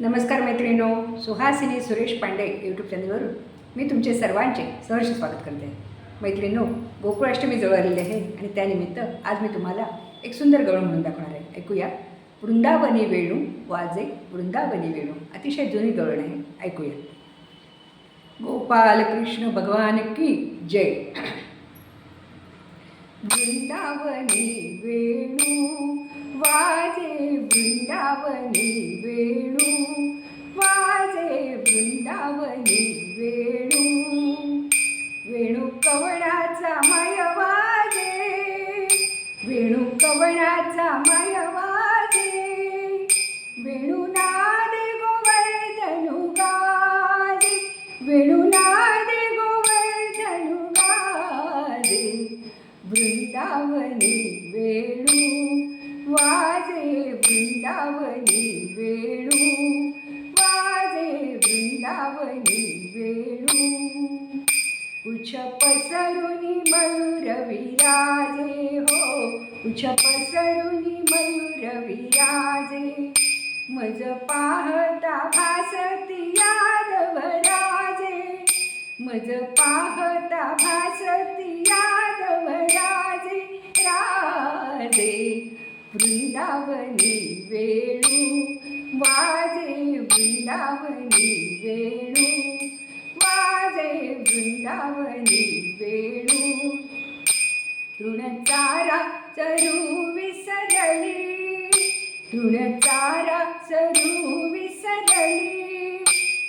नमस्कार मैत्रिणो सुहासिनी सुरेश पांडे यूट्यूब चॅनलवरून मी तुमचे सर्वांचे सहर्ष स्वागत करते. मैत्रिणो गोकुळाष्टमी जवळ आलेली आहे आणि त्यानिमित्त आज मी तुम्हाला एक सुंदर गवळ म्हणून दाखवणार आहे. ऐकूया. वृंदावनी वेणू वाजे वृंदावनी वेणू. अतिशय जुनी गवळण आहे. ऐकूया. गोपाल कृष्ण भगवान की जय. वृंदावनी वेणू वाजे वृंदावनी वेणू वाजे वृंदावनी वेणू. वेणू कवणाचा माय वाजे वेणू कवणाचा माय वाजे. वेणू नादे गोवर्धनु गाजे वेणू नादे गोवर्धनु गाजे. वृंदावनी वेणू. पसरुनी मयूर विराजे हो. कुछ पसरुनी मयूर विराजे मज पाहता भासती यादव राजे. मज पाहता भासती यादव राजे. राजे वृंदावनी वेळू. वाजे वृंदावनी विसरली. तृणचारा चरू विसरली.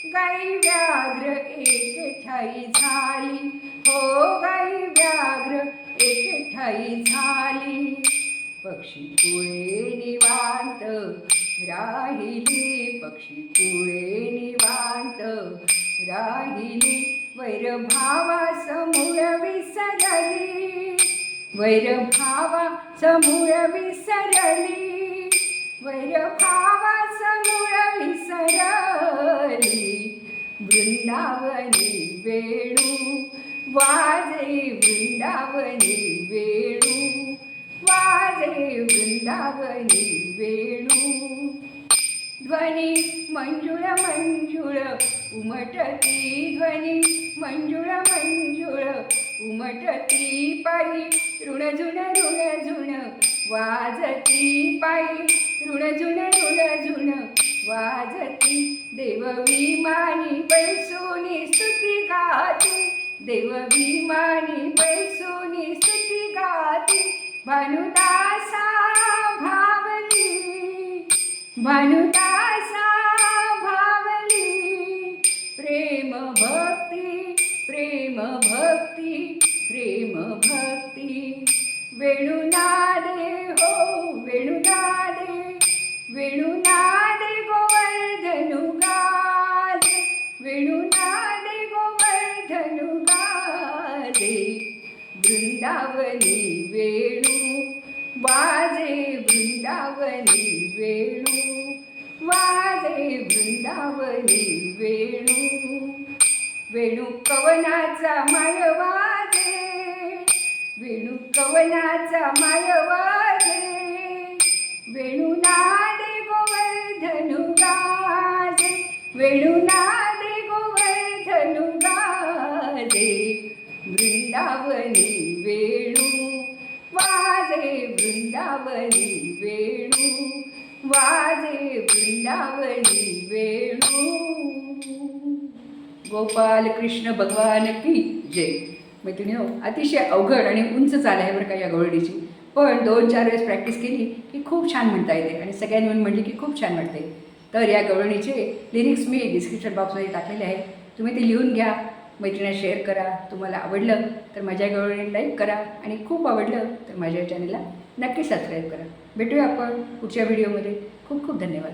गाई व्याघ्र एक ठाई झाली. हो गाई व्याघ्र एक ठाई झाली. पक्षी कुळे निवांत राहिली. पक्षी कुळे निवांत राहिली. वैरभावा समूळ वैरभावा समूळ विसरली. वैरभावा समूळ विसरली. वृंदावनी वेणू वाजे वृंदावनी वेणू वाजे वृंदावनी वेणू ध्वनी मंजुळ मंजुळ उमटती ध्वनी मंजुळ मंजुळ उमटती पायी ऋणझुण ऋणझुण वाजती पायी ऋणझुण ऋणझुण वाजती. देवविमानी पैसोनी स्तुती गाती देवविमानी पैसोनी स्तुती गाती. भानुदासा भावली भानुदासा वेणुनादे हो वेणुनादे वेणुनादे गोवर्धनु गादे वेणुनादे गोवर्धनु गादे वृंदावनी वेणू वाजे वृंदावनी वेणू वाजे वृंदावनी वेणू. वेणू कवनाचा माय वाजे वेणू कवनाचा मायवाजे वेणू नादे गोवर्धनु गाजे वेणू नादे गोवर्धनु गाजे वृंदावनी वेणू वाजे वृंदावनी वेणू वाजे वृंदावनी वेणू। गोपाल कृष्ण भगवान की जय। मैत्रिणी हो. अतिशय अवघड आणि उंच चाल आहे बरं का या गवळडीची पण दोन चार वेळेस प्रॅक्टिस केली की खूप छान म्हणता येते आणि सगळ्यांनी येऊन म्हणली की खूप छान म्हणते तर या गवळणीचे लिरिक्स मी डिस्क्रिप्शन बॉक्समध्ये टाकलेले आहे तुम्ही ते लिहून घ्या मैत्रिणीला शेअर करा. तुम्हाला आवडलं तर माझ्या गवळणी लाईक करा आणि खूप आवडलं तर माझ्या चॅनलला नक्की सबस्क्राईब करा. भेटूया आपण पुढच्या व्हिडिओमध्ये खूप खूप धन्यवाद.